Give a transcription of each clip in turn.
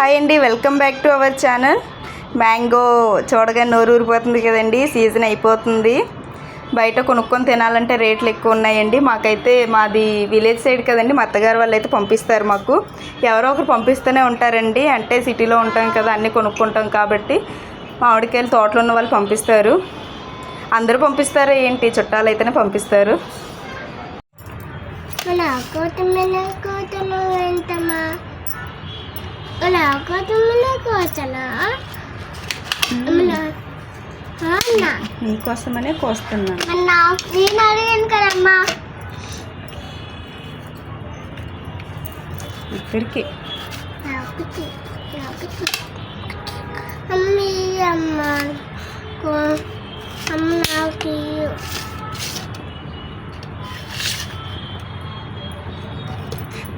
Hi అండి welcome back to our channel. Mango చూడగా నోరు ఊరిపోతుంది కదండి సీజన్ అయిపోతుంది. బయట కొనుక్కొని తినాలంటే రేట్లు ఎక్కువ ఉన్నాయండి. మాకైతే మాది విలేజ్ సైడ్ కదండి మా అత్తగారు వాళ్ళు అయితే పంపిస్తారు మాకు. ఎవరో ఒకరు పంపిస్తూనే ఉంటారండి అంటే సిటీలో ఉంటాం కదా అన్నీ కొనుక్కుంటాం కాబట్టి మామిడికాయలు తోటలో ఉన్న వాళ్ళు పంపిస్తారు. అందరూ పంపిస్తారా ఏంటి? చుట్టాలు అయితేనే పంపిస్తారు. మన కోతలు ఎంతమా మన కొత్తిమీర కోతలా మన అన్న మీకోసమనే కోస్తున్నాను అన్న నేను అడిగాను కదమ్మా. ఇద్దరికి అమ్మ కో- అమ్మ నాకు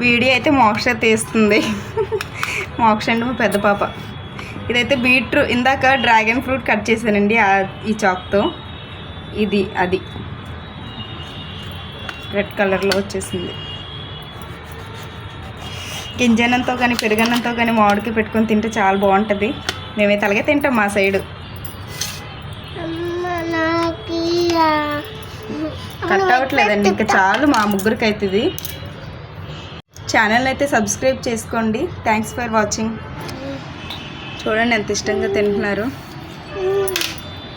వీడియో అయితే మోక్ష తీస్తుంది. మోక్ష అంటే మా పెద్ద పాప. ఇదైతే బీట్రూ ఇందాక డ్రాగన్ ఫ్రూట్ కట్ చేశానండి ఆ- ఈ చాక్తో. ఇది అది. రెడ్ కలర్లో వచ్చేసింది. గింజనంతో కానీ పెరుగన్నంతో కానీ మామిడికి పెట్టుకొని తింటే చాలా బాగుంటుంది. మేమైతే అలాగే తింటాం మా సైడు. కట్ అవ్వట్లేదండి. ఇంకా చాలు మా ముగ్గురికి అవుతుంది ఛానల్ అయితే సబ్స్క్రైబ్ చేసుకోండి. థ్యాంక్స్ ఫర్ వాచింగ్ చూడండి ఎంత ఇష్టంగా తింటున్నారు.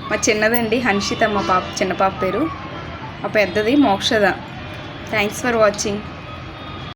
మా చిన్నదండి హన్షిత మా పాప చిన్న పాప పేరు. మా పెద్దది మోక్షద. Thanks for watching